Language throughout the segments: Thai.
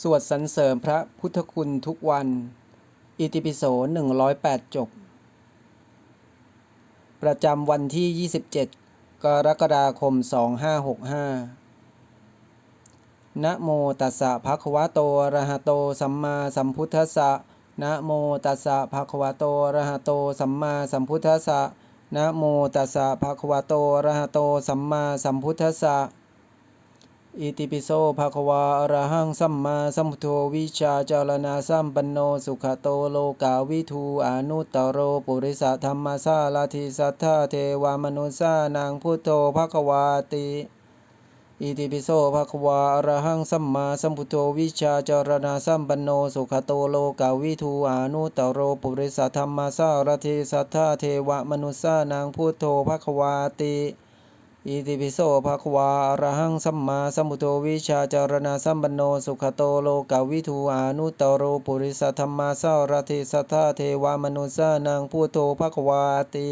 สวดสรรเสริญพระพุทธคุณทุกวัน อิติปิโส 108 จบ ประจำวันที่ 27 กรกฎาคม 2565 นะโมตัสสะภะคะวะโตอะระหะโต สัมมาสัมพุทธัสสะ นะโมตัสสะภะคะวะโตอะระหะโต สัมมาสัมพุทธัสสะ นะโมตัสสะภะคะวะโตอะระหะโต สัมมาสัมพุทธัสสะ อิติปิโสภะคะวาอระหังสัมมาสัมพุทโธวิชาจารณาสัมปันโนสุขโตโลกาวิทูอนุตตโรปุริสธรรมสาลาธิสัทธาเทวามนุสานังพุทโธภะคะวาติอิติปิโสภะคะวาอระหังสัมมาสัมพุทโธวิชาจารณาสัมปันโนสุขโตโลกาวิทูอนุตตโรปุริสธรรมสาลาธิสัทธาเทวามนุสานังพุทโธภะคะวาติ อิติปิโสภะควาอระหังสัมมาสัมพุทโธวิชาจารณาสัมปันโนสุขโตโลกาวิทูอานุตตโรปุริสธรรมาสารติสัทธาเทวามนุสานังพุทโธภะควาติ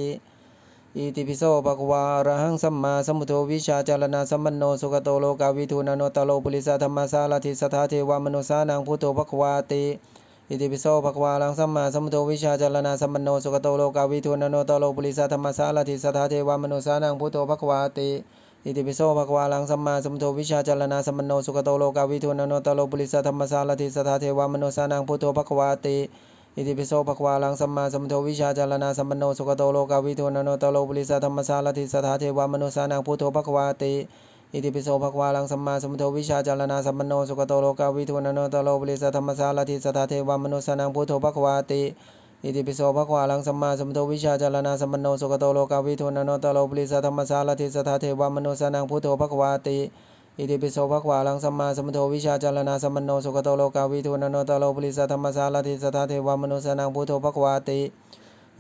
อิติปิโสภะควาอระหังสัมมาสัมพุทโธวิชาจารณาสัมปันโนสุขโตโลกาวิทูนาโนตโลปุริสธรรมาสารติสัทธาเทวามนุสานังพุทโธภะควาติ อิติปิโสภควาลังสัมมาสัมพุทโธวิชาจารณาสัมปันโนสุขโตโลกาวิทูนโนตโลปุริสธรรมสารติสัทาเทวามนุสานังพุทโธภควาติอิติปิโสภควาลังสัมมาสัมพุทโธวิชาจารณาสัมปันโนสุขโตโลกาวิทูนโนตโลปุริสธรรมสารติสัทาเทวามนุสานังพุทโธภควาติอิติปิโสภควาลังสัมมาสัมพุทโธวิชาจารณาสัมปันโนสุขโตโลกาวิทูนโนตโลปุริสธรรมสารติสัทาเทวามนุสานังพุทโธภควาติ อิติปิโสภควาลังสัมมาสัมพุทโธวิชาจารณาสัมปันโนสุขโตโลกาวิทูนโนตโลปุริสธรรมสารติสัทธาเทวามนุสนังพุทโธภควาติอิติปิโสภควาลังสัมมาสัมพุทโธวิชาจารณาสัมปันโนสุขโตโลกาวิทูนโนตโลปุริสธรรมสารติสัทธาเทวามนุสนังพุทโธภควาติอิติปิโสภควาลังสัมมาสัมพุทโธวิชาจารณาสัมปันโนสุขโตโลกาวิทูนโนตโลปุริสธรรมสารติสัทธาเทวามนุสนังพุทโธภควาติ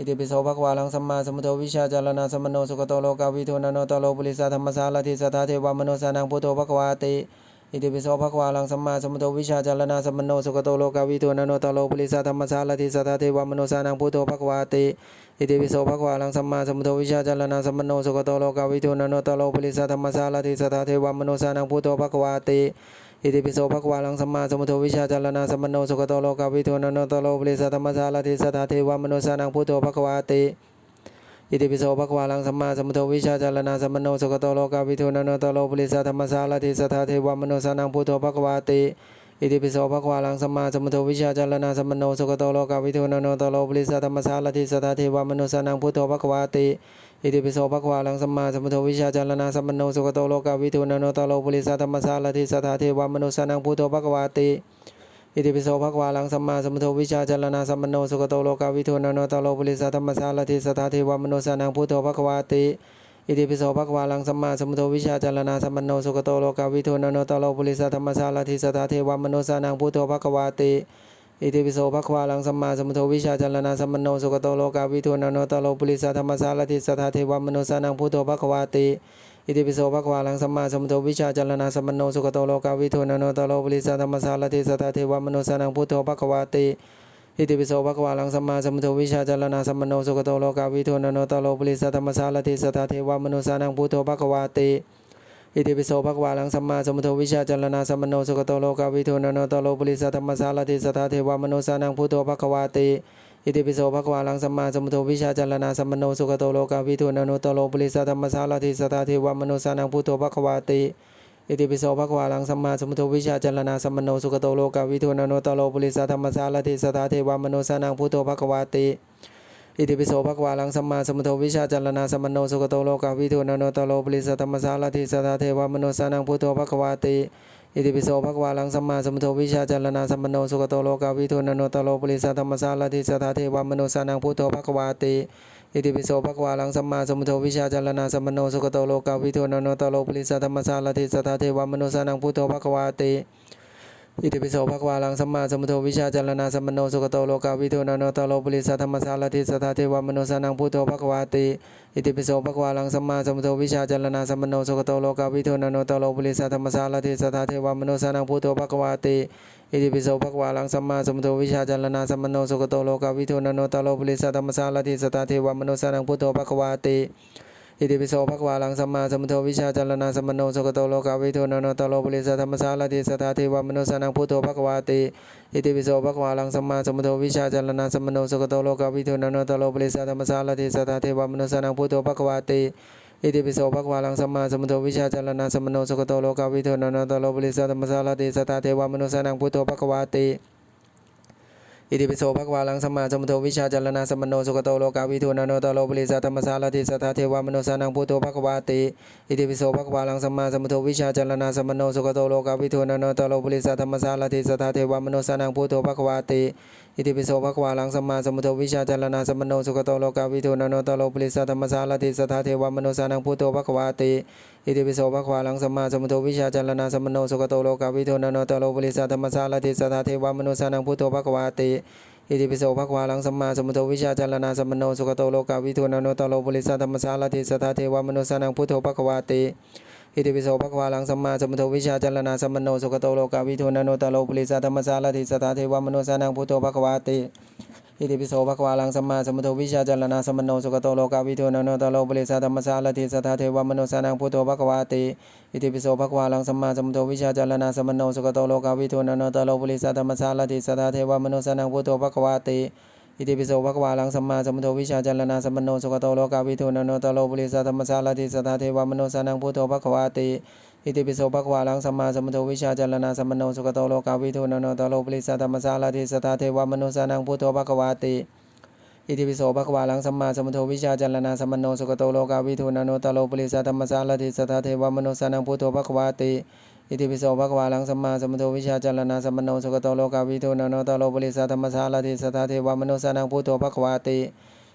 อิติปิโสภควาลังสัมมาสัมพุทโธวิชาจารณาสัมโนสุขโตโลกาวิทูนาโนตโลปุริสธรรมสารติสัทธาเทวามโนสานังพุทโธภควาติอิติปิโสภควาลังสัมมาสัมพุทโธวิชาจารณาสัมโนสุขโตโลกาวิทูนาโนตโลปุริสธรรมสารติสัทธาเทวามโนสานังพุทโธภควาติอิติปิโสภควาลังสัมมาสัมพุทโธวิชาจารณาสัมโนสุขโตโลกาวิทูนาโนตโลปุริสธรรมสารติสัทธาเทวามโนสานังพุทโธภควาติ อิติปิโสภควาลังสัมมาสัมพุทโธวิชาจารณาสัมปันโนสุขโตโลกาวิทูนาโนตโลปริสธรรมสารติสัทธาเทวามนุสานังพุทโธภควาติอิติปิโสภควาลังสัมมาสัมพุทโธวิชาจารณาสัมปันโนสุขโตโลกาวิทูนาโนตโลปริสธรรมสารติสัทธาเทวามนุสานังพุทโธภควาติอิติปิโสภควาลังสัมมาสัมพุทโธวิชาจารณาสัมปันโนสุขโตโลกาวิทูนาโนตโลปริสธรรมสารติสัทธาเทวามนุสานังพุทโธภควาติ อิติปิโสภควาลังสัมมาสัมพุทโธวิชาจารณาสัมปันโนสุขโตโลกาวิทูนโนตโลปุริสธรรมสารติสัทธาเทวมนุสานังพุทโธภควาติอิติปิโสภควาลังสัมมาสัมพุทโธวิชาจารณาสัมปันโนสุขโตโลกาวิทูนโนตโลปุริสธรรมสารติสัทธาเทวมนุสานังพุทโธภควาติอิติปิโสภควาลังสัมมาสัมพุทโธวิชาจารณาสัมปันโนสุขโตโลกาวิทูนโนตโลปุริสธรรมสารติสัทธาเทวมนุสานังพุทโธภควาติ อิติปิโสภควาลังสัมมาสัมพุทโธวิชาจารณาสัมปันโนสุขโตโลกาวิทูนาโนตโลปุริสธรรมสารติสัทธาเทวามนุสานังพุทโธภควาติอิติปิโสภควาลังสัมมาสัมพุทโธวิชาจารณาสัมปันโนสุขโตโลกาวิทูนาโนตโลปุริสธรรมสารติสัทธาเทวามนุสานังพุทโธภควาติอิติปิโสภควาลังสัมมาสัมพุทโธวิชาจารณาสัมปันโนสุขโตโลกาวิทูนาโนตโลปุริสธรรมสารติสัทธาเทวามนุสานังพุทโธภควาติ อิติปิโสภควาลังสัมมาสัมพุทโธวิชาจารณาสัมโนสุขโตโลกาวิทูนโนตโลปุริสธรรมสารติสทาเทวามนุสานังพุทโธภควาติอิติปิโสภควาลังสัมมาสัมพุทโธวิชาจารณาสัมโนสุขโตโลกาวิทูนโนตโลปุริสธรรมสารติสทาเทวามนุสานังพุทโธภควาติอิติปิโสภควาลังสัมมาสัมพุทโธวิชาจารณาสัมโนสุขโตโลกาวิทูนโนตโลปุริสธรรมสารติสทาเทวามนุสานังพุทโธภควาติ อิติปิโสภควาลังสัมมาสัมพุทโธวิชาจารณาสัมโนสุขโตโลกาวิทูนโนตโลปริสธรรมสารติสัทธาเทวามนุสานังพุทโธภควาติอิติปิโสภควาลังสัมมาสัมพุทโธวิชาจารณาสัมโนสุขโตโลกาวิทูนโนตโลปริสธรรมสารติสัทธาเทวามนุสานังพุทโธภควาติอิติปิโสภควาลังสัมมาสัมพุทโธวิชาจารณาสัมโนสุขโตโลกาวิทูนโนตโลปริสธรรมสารติสัทธาเทวามนุสานังพุทโธภควาติ อิติปิโสภควาลังสัมมาสัมพุทโธวิชาจารณาสัมโนสุขโตโลกาวิทูนาโนตโลปุริสธรรมสารติสัทธาเทวามนุสานังพุทโธภควาติอิติปิโสภควาลังสัมมาสัมพุทโธวิชาจารณาสัมโนสุขโตโลกาวิทูนาโนตโลปุริสธรรมสารติสัทธาเทวามนุสานังพุทโธภควาติอิติปิโสภควาลังสัมมาสัมพุทโธวิชาจารณาสัมโนสุขโตโลกาวิทูนาโนตโลปุริสธรรมสารติสัทธาเทวามนุสานังพุทโธภควาติ อิติปิโสภควาลังสัมมาสัมพุทโธวิชาจารณะสัมโนสุขโตโลกาวิทูนันโตโลปุริสธรรมสารติสทธาเทวมนุสานังพุทโธภควาติอิติปิโสภควาลังสัมมาสัมพุทโธวิชาจารณะสัมโนสุขโตโลกาวิทูนันโตโลปุริสธรรมสารติสทธาเทวมนุสานังพุทโธภควาติอิติปิโสภควาลังสัมมาสัมพุทโธวิชาจารณะสัมโนสุขโตโลกาวิทูนันโตโลปุริสธรรมสารติสทธาเทวมนุสานังพุทโธภควาติ อิติปิโสภควาลังสมมาสมุทโธวิชาจารณะสัมโนสุขโตโลกาวิทูนันโตโลปริสธรรมสารติสทธาเทวมโนสานังพุทโธภควาติอิติปิโสภควาลังสมมาสมุทโธวิชาจารณะสัมโนสุขโตโลกาวิทูนันโตโลปริสธรรมสารติสทธาเทวมโนสานังพุทโธภควาติอิติปิโสภควาลังสมมาสมุทโธวิชาจารณะสัมโนสุขโตโลกาวิทูนันโตโลปริสธรรมสารติสทธาเทวมโนสานังพุทโธภควาติอิติปิโสภควาลังสมมาสมุทโธวิชาจารณะสัมโนสุขโตโลกาวิทูนันโตโลปริสธรรมสารติสทธาเทวมนุสานังพุทโธภควาติอิติปิโสภควาลังสัมมาสัมพุทโธวิชาจารณาสัมมโนสุขโตโลกาวิทูนันโตโลปุริสธรรมสารติสทธาเทวมนุสานังพุทโธภควาติอิติปิโสภควาลังสัมมาสัมพุทโธวิชาจารณาสัมมโนสุขโตโลกาวิทูนันโตโลปุริสธรรมสารติสทธาเทวมนุสานังพุทโธภควาติ อิติปิโสภควาลังสัมมาสัมพุทโธวิชาจารณะสัมปันโนสุขโตโลกาวิทูนันโตโลปุริสธรรมสารติสัทธาเทวมนุสานังพุทโธภควาติอิติปิโสภควาลังสัมมาสัมพุทโธวิชาจารณะสัมปันโนสุขโตโลกาวิทูนันโตโลปุริสธรรมสารติสัทธาเทวมนุสานังพุทโธภควาติอิติปิโสภควาลังสัมมาสัมพุทโธวิชาจารณะสัมปันโนสุขโตโลกาวิทูนันโตโลปุริสธรรมสารติสัทธาเทวมนุสานังพุทโธภควาติ อิติปิโสภควาลังสัมมาสัมพุทโธวิชาจารณะสัมปันโนสุขโตโลกาวิทูนันโตโลปริสธรรมสารติสทธาเทวมนุสานังพุทโธภควาติอิติปิโสภควาลังสัมมาสัมพุทโธวิชาจารณะสัมปันโนสุขโตโลกาวิทูนันโตโลปริสธรรมสารติสทธาเทวมนุสานังพุทโธภควาติอิติปิโสภควาลังสัมมาสัมพุทโธวิชาจารณะสัมปันโนสุขโตโลกาวิทูนันโตโลปริสธรรมสารติสทธาเทวมนุสานังพุทโธภควาติ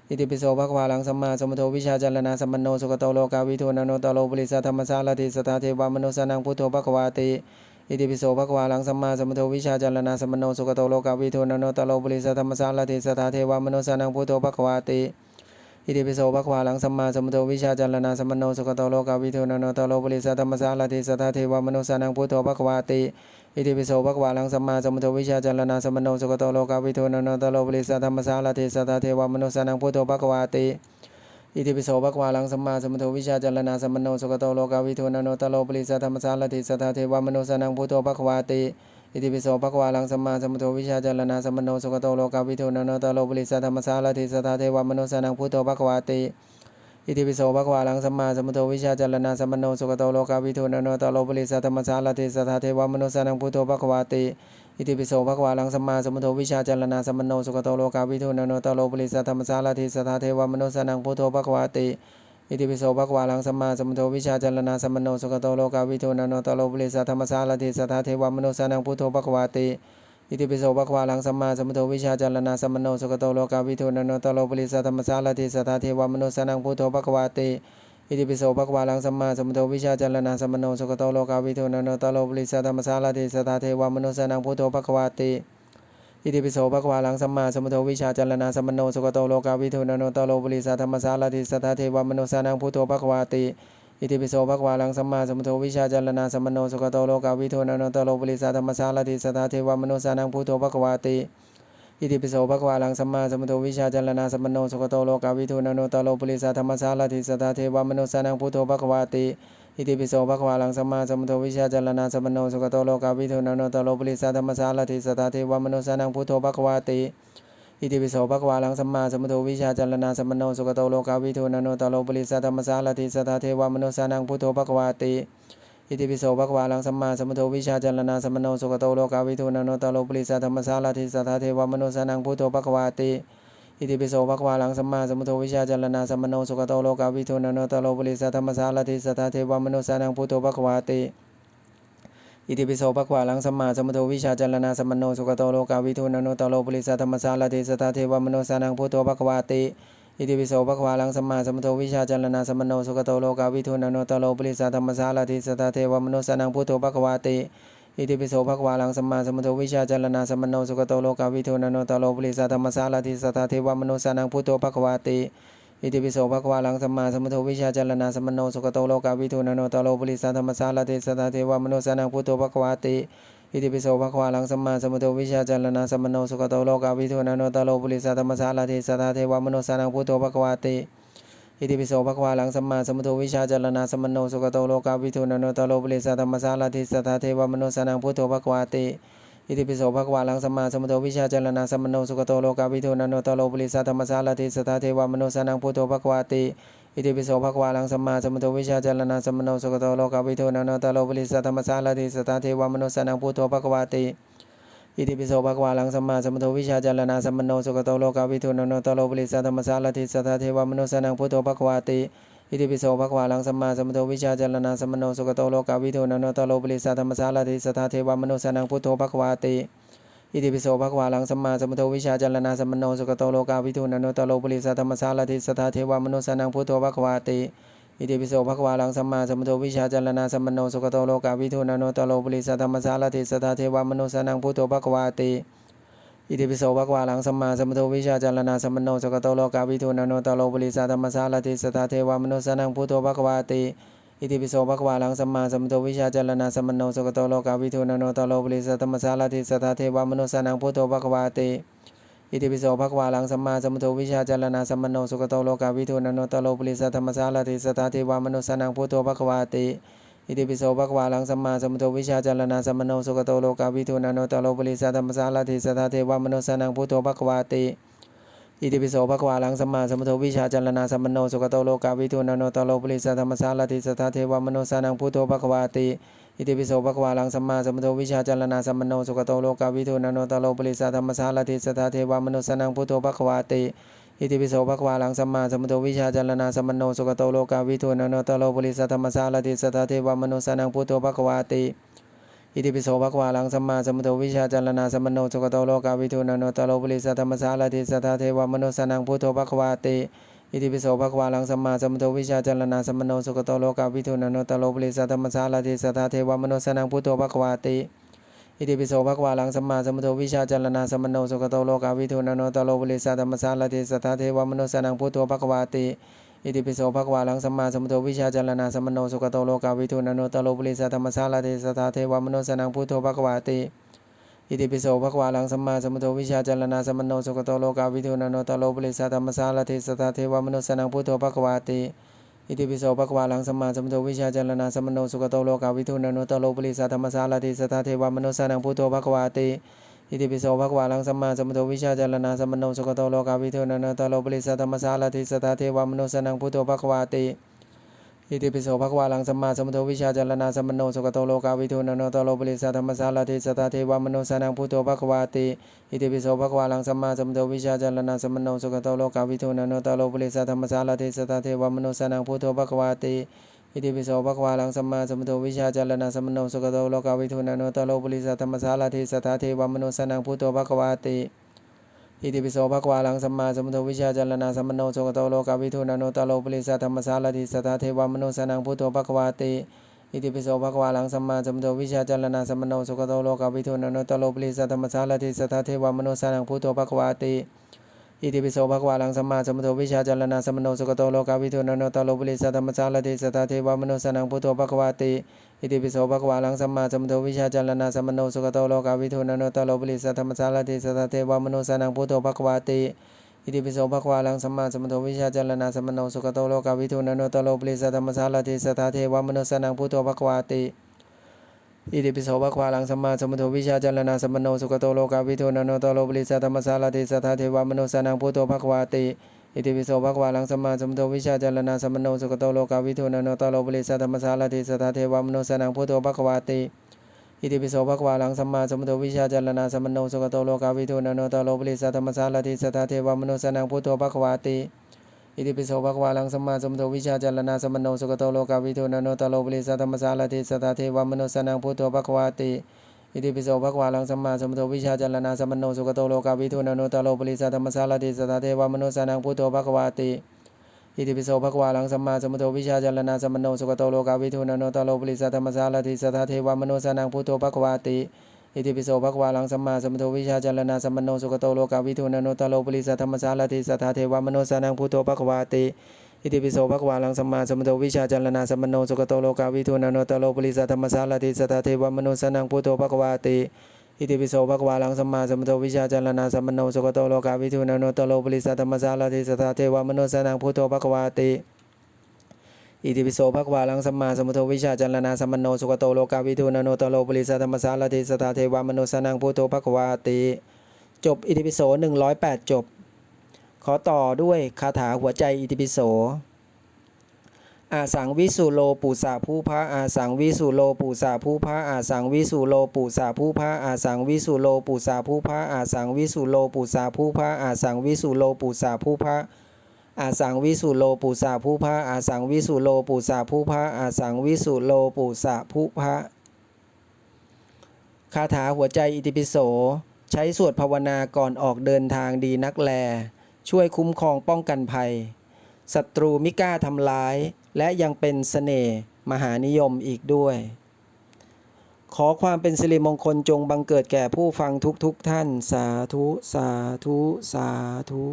อิติปิโสภควาลังสัมมาสมุทโธวิชาจารณาสัมปันโนสุขโตโลกาวิทูนันโตโลปุริสธรรมสารติสตาเทวมนุสานังพุทโธภควาติอิติปิโสภควาลังสัมมาสมุทโธวิชาจารณาสัมปันโนสุขโตโลกาวิทูนันโตโลปุริสธรรมสารติสตาเทวมนุสานังพุทโธภควาติ อิติปิโสภควาหลังสัมมาสัมพุทโธวิชาจารณะสัมปันโนสุขโตโลกาวิทูนันโตโลปุริสธรรมสารติสทธเทวมนุสานังพุทโธภควาติอิติปิโสภควาหลังสัมมาสัมพุทโธวิชาจารณะสัมปันโนสุขโตโลกาวิทูนันโตโลปุริสธรรมสารติสทธเทวมนุสานังพุทโธภควาติอิติปิโสภควาลังสัมมาสัมพุทโธวิชาจารณะสัมปันโนสุขโตโลกาวิทูนันโตโลปริสธรรมสารติสทธาเทวมนุสานังพุทโธภควาติ อิติปิโสภควาลังสัมมาสัมพุทโธวิชาจารณะสัมปันโนสุขโตโลกาวิทูนันโตโลปริสธรรมสารติสทธาเทวมนุสานังพุทโธภควาติอิติปิโสภควาลังสัมมาสัมพุทโธวิชาจารณะสัมปันโนสุขโตโลกาวิทูนันโตโลปริสธรรมสารติสทธาเทวมนุสานังพุทโธภควาติอิติปิโสภควาลังสัมมาสัมพุทโธวิชาจารณะสัมปันโนสุขโตโลกาวิทูนันโตโลปริสธรรมสารติสทธาเทวมนุสานังพุทโธภควาติ อิติปิโสภควาลังสัมมาสัมพุทโธวิชาจารณะสัมปันโนสุขโตโลกาวิทูนันโตโลปุริสธรรมสารติสทธาเทวมนุสานังพุทโธภควาติอิติปิโสภควาลังสัมมาสัมพุทโธวิชาจารณะสัมปันโนสุขโตโลกาวิทูนันโตโลปุริสธรรมสารติสทธาเทวมนุสานังพุทโธภควาติอิติปิโสภควาลังสัมมาสัมพุทโธวิชาจารณะสัมปันโนสุขโตโลกาวิทูนันโตโลปุริสธรรมสารติสทธาเทวมนุสานังพุทโธภควาติ อิติปิโสภควาลังสัมมาสัมพุทโธวิชาจารณะสัมโนสุขโตโลกาวิทูนันโตโลปุริสาธรรมสารติสทธเทวมนุสานังพุทโธภควาติอิติปิโสภควาลังสัมมาสัมพุทโธวิชาจารณะสัมโนสุขโตโลกาวิทูนันโตโลปุริสาธรรมสารติสทธาเทวมนุสานังพุทโธภควาติอิติปิโสภควาลังสัมมาสัมพุทโธวิชาจารณะสัมโนสุขโตโลกาวิทูนันโตโลปุริสาธรรมสารติสทธาเทวมนุสานังพุทโธภควาติ อิติปิโสภควาลังสัมมาสัมพุทโธวิชาจารณะสัมปันโนสุขโตโลกาวิทูนันโตโลปุริสธรรมสารติสทธาเทวมนุสานังพุทโธภควาติอิติปิโสภควาลังสัมมาสัมพุทโธวิชาจารณะสัมปันโนสุขโตโลกาวิทูนันโตโลปุริสธรรมสารติสทธาเทวมนุสานังพุทโธภควาติอิติปิโสภควาลังสัมมาสัมพุทโธวิชาจารณะสัมปันโนสุขโตโลกาวิทูนันโตโลปุริสธรรมสารติสทธาเทวมนุสานังพุทโธภควาติ อิติปิโสภควาลังสัมมาสัมพุทโธวิชาจารณะสัมปันโนสุขโตโลกาวิทูนันโตโลปุริสธรรมสารติสทธาเทวมนุสานังพุทโธภควาติอิติปิโสภควาลังสัมมาสัมพุทโธวิชาจารณะสัมปันโนสุขโตโลกาวิทูนันโตโลปุริสธรรมสารติสทธาเทวมนุสานังพุทโธภควาติอิติปิโสภควาลังสัมมาสัมพุทโธวิชาจารณะสัมปันโนสุขโตโลกาวิทูนันโตโลปุริสธรรมสารติสทธาเทวมนุสานังพุทโธภควาติ อิติปิโสภควาลังสัมมาสัมพุทโธวิชาจารณะสัมปันโนสุขโตโลกาวิทูนันโตโลปริสธรรมสารติสทธาเทวมนุสานังพุทโธภควาติอิติปิโสภควาลังสัมมาสัมพุทโธวิชาจารณะสัมปันโนสุขโตโลกาวิทูนันโตโลปริสธรรมสารติสทธาเทวมนุสานังพุทโธภควาติอิติปิโสภควาลังสัมมาสัมพุทโธวิชาจารณะสัมปันโนสุขโตโลกาวิทูนันโตโลปริสธรรมสารติสทธาเทวมนุสานังพุทโธภควาติ อิติปิโสภควาหลังสัมมาสัมพุทโธวิชาจารณะสัมมโนสุขโตโลกาวิทูนันโนตโลปริสธรรมสารทิสัทธาเทวมโนสนังพุทโธภควาติอิติปิโสภควาหลังสัมมาสัมพุทโธวิชาจารณะสัมมโนสุขโตโลกาวิทูนันโนตโลปริสธรรมสารทิสัทธาเทวมโนสนังพุทโธภควาติอิติปิโสภควาหลังสัมมาสัมพุทโธวิชาจารณะสัมมโนสุขโตโลกาวิทูนันโนตโลปริสธรรมสารทิสัทธาเทวมโนสนังพุทโธภควาติ อิติปิโสภควาหลังสัมมาสัมพุทโธวิชาจารณะสัมมโนสุขโตโลกาวิทูนันโนตโลปริสธรรมสารทิสัทธาเทวมโนสนังพุทโธภควาติอิติปิโสภควาหลังสัมมาสัมพุทโธวิชาจารณะสัมมโนสุขโตโลกาวิทูนันโนตโลปริสธรรมสารทิสัทธาเทวมโนสนังพุทโธภควาติอิติปิโสภควาหลังสัมมาสัมพุทโธวิชาจารณะสัมมโนสุขโตโลกาวิทูนันโนตโลปริสธรรมสารทิสัทธาเทวมโนสนังพุทโธภควาติ อิติปิโสภควาลังสัมมาสัมพุทโธวิชาจารณะสัมมโนสุขโตโลกาวิทูนันโนตโลปริสธรรมสารทิสัทธาเทวมโนสนังพุทโธภควาติอิติปิโสภควาลังสัมมาสัมพุทโธวิชาจารณะสัมมโนสุขโตโลกาวิทูนันโนตโลปริสธรรมสารทิสัทธาเทวมโนสนังพุทโธภควาติอิติปิโสภควาลังสัมมาสัมพุทโธวิชาจารณะสัมมโนสุขโตโลกาวิทูนันโนตโลปริสธรรมสารทิสัทธาเทวมโนสนังพุทโธภควาติ อิติปิโสภควาหลังสัมมาสัมพุทโธวิชาจารณะสัมมโนสุขโตโลกาวิทูนันโนตโลปุริสธรรมสารทิสัทธาเทวมโนสนังพุทโธภควาติอิติปิโสภควาหลังสัมมาสัมพุทโธวิชาจารณะสัมมโนสุขโตโลกาวิทูนันโนตโลปุริสธรรมสารทิสัทธาเทวมโนสนังพุทโธภควาติอิติปิโสภควาหลังสัมมาสัมพุทโธวิชาจารณะสัมมโนสุขโตโลกาวิทูนันโนตโลปุริสธรรมสารทิสัทธาเทวมโนสนังพุทโธภควาติ อิติปิโสภควาหลังสัมมาสัมพุทโธวิชาจารณะสัมมโนสุขโตโลกาวิทูนันโนตโลปริสธรรมสารทิสัทธาเทวมโนสนังพุทโธภควาติอิติปิโสภควาหลังสัมมาสัมพุทโธวิชาจารณะสัมมโนสุขโตโลกาวิทูนันโนตโลปริสธรรมสารทิสัทธาเทวมโนสนังพุทโธภควาติอิติปิโสภควาหลังสัมมาสัมพุทโธวิชาจารณะสัมมโนสุขโตโลกาวิทูนันโนตโลปริสธรรมสารทิสัทธาเทวมโนสนังพุทโธภควาติ อิติปิโสภะควาลังสัมมาสัมพุทโธวิชาจารณะสัมมโนสุขโตโลกาวิทูนันโนตโลปริสธรรมสารทิสัทธาเทวมโนสนังพุทโธภะควาติอิติปิโสภะควาลังสัมมาสัมพุทโธวิชาจารณะสัมมโนสุขโตโลกาวิทูนันโนตโลปริสธรรมสารทิสัทธาเทวมโนสนังพุทโธภะควาติอิติปิโสภะควาลังสัมมาสัมพุทโธวิชาจารณะสัมมโนสุขโตโลกาวิทูนันโนตโลปริสธรรมสารทิสัทธาเทวมโนสนังพุทโธภะควาติ อิติปิโสภควาลังสัมมาสัมพุทโธวิชาจารณะสัมมโนสุขโตโลกาวิทูนันโนตโลปุริสธรรมสารทิสัทธาเทวมโนสนังพุทโธภควาติอิติปิโสภควาลังสัมมาสัมพุทโธวิชาจารณะสัมมโนสุขโตโลกาวิทูนันโนตโลปุริสธรรมสารทิสัทธาเทวมโนสนังพุทโธภควาติอิติปิโสภควาลังสัมมาสัมพุทโธวิชาจารณะสัมมโนสุขโตโลกาวิทูนันโนตโลปุริสธรรมสารทิสัทธาเทวมโนสนังพุทโธภควาติ อิติปิโสภควาลังสัมมาสัมพุทโธวิชาจารณะสัมมโนสุขโตโลกาวิทูนันโนตโลปุริสธรรมสารทิสัทธาเทวมโนสนังพุทโธภควาติอิติปิโสภควาลังสัมมาสัมพุทโธวิชาจารณะสัมมโนสุขโตโลกาวิทูนันโนตโลปุริสธรรมสารทิสัทธาเทวมโนสนังพุทโธภควาติอิติปิโสภควาลังสัมมาสัมพุทโธวิชาจารณะสัมมโนสุขโตโลกาวิทูนันโนตโลปุริสธรรมสารทิสัทธาเทวมโนสนังพุทโธภควาติ อิติปิโสภควาลังสัมมาสัมพุทธวิชาจารณาสัมมโนสุขโตโลกาวิทูนันโนตโลปริสธรรมสารติสัทธาเทวมโนสนังพุทโธภควาติอิติปิโสภควาลังสัมมาสัมพุทธวิชาจารณาสัมมโนสุขโตโลกาวิทูนันโนตโลปริสธรรมสารติสัทธาเทวมโนสนังพุทโธภควาติ อิติปิโสภควาลังสัมมาสัมพุทโธวิชาจารณะสัมโนสุขโตโลกาวิทูนันโนตโลปุริสธรรมสารทิสัทธาเทวมโนสนังพุทโธภควาติอิติปิโสภควาลังสัมมาสัมพุทโธวิชาจารณะสัมโนสุขโตโลกาวิทูนันโนตโลปุริสธรรมสารทิสัทธาเทวมโนสนังพุทโธภควาติอิติปิโสภควาลังสัมมาสัมพุทโธวิชาจารณะสัมโนสุขโตโลกาวิทูนันโนตโลปุริสธรรมสารทิสัทธาเทวมโนสนังพุทโธภควาติ อิติปิโสภะควาหลังสัมมาสัมพุทโธวิชาจารณะสัมมโนสุขโตโลกาวิทูนันโนตโลปุริสธรรมสารทิสัทธาเทวมโนสนังพุทโธภะควาติอิติปิโสภะควาหลังสัมมาสัมพุทโธวิชาจารณะสัมมโนสุขโตโลกาวิทูนันโนตโลปุริสธรรมสารทิสัทธาเทวมโนสนังพุทโธภะควาติอิติปิโสภะควาหลังสัมมาสัมพุทโธวิชาจารณะสัมมโนสุขโตโลกาวิทูนันโนตโลปุริสธรรมสารทิสัทธาเทวมโนสนังพุทโธภะควาติ อิติปิโสภควาลังสัมมาสัมพุทวิชาจารณะสัมมโนสุขโตโลกาวิทูนันโนตโลปุริสธรรมสารทิสัทธาเทวมโนสนังพุทโธภควาติอิติปิโสภควาลังสัมมาสัมพุทวิชาจารณะสัมมโนสุขโตโลกาวิทูนันโนตโลปุริสธรรมสารทิสัทธาเทวมโนสนังพุทโธภควาติอิติปิโสภควาลังสัมมาสัมพุทวิชาจารณะสัมมโนสุขโตโลกาวิทูนันโนตโลปุริสธรรมสารทิสัทธาเทวมโนสนังพุทโธภควาติ อิติปิโสภควาลังสัมมาสัมพุทโธวิชาจารณะสัมมโนสุขโตโลกาวิทูนันโนตโลปุริสธรรมสารทิสัทธาเทวมโนสานังพุทโธภควาติอิติปิโสภควาลังสัมมาสัมพุทโธวิชาจารณะสัมมโนสุขโตโลกาวิทูนันโนตโลปุริสธรรมสารทิสัทธาเทวมโนสานังพุทโธภควาติอิติปิโสภควาลังสัมมาสัมพุทโธวิชาจารณาสัมมโนสุขโตโลกาวิทูนโนตโลปุริสัตธรรมสารติสตาเทวมโนสานังพุทโธภควาติ อิติปิโสภควาลังสัมมาสัมพุทโธวิชาจารณาสัมมโนสุขโตโลกาวิทูนโนตโลปุริสธรรมสารติสตาเทวมโนสนังพุทโธภควาติจบอิติปิโส108 จบ ขอต่อด้วยคาถาหัวใจอิติปิโสอาสังวิสุโลปุสาผู้พระอาสังวิสุโลปุสาผู้พระอาสังวิสุโลปุสาผู้พระอาสังวิสุโลปุสาผู้พระอาสังวิสุโลปุสาผู้พระอาสังวิสุโลปุสาผู้พระ อาสังวิสุโลปุสาผู้พระอาสังวิสุโลปุสาผู้พระอาสังวิสุโลปุสาผู้พระคาถาหัวใจอิติปิโส ใช้สวดภาวนาก่อนออกเดินทางดีนักแล ช่วยคุ้มครองป้องกันภัยศัตรูมิกล้าทำร้าย และยังเป็นเสน่ห์มหานิยมอีกด้วย ขอความเป็นสิริมงคลจงบังเกิดแก่ผู้ฟังทุกๆทท่าน สาธุ สาธุ สาธุ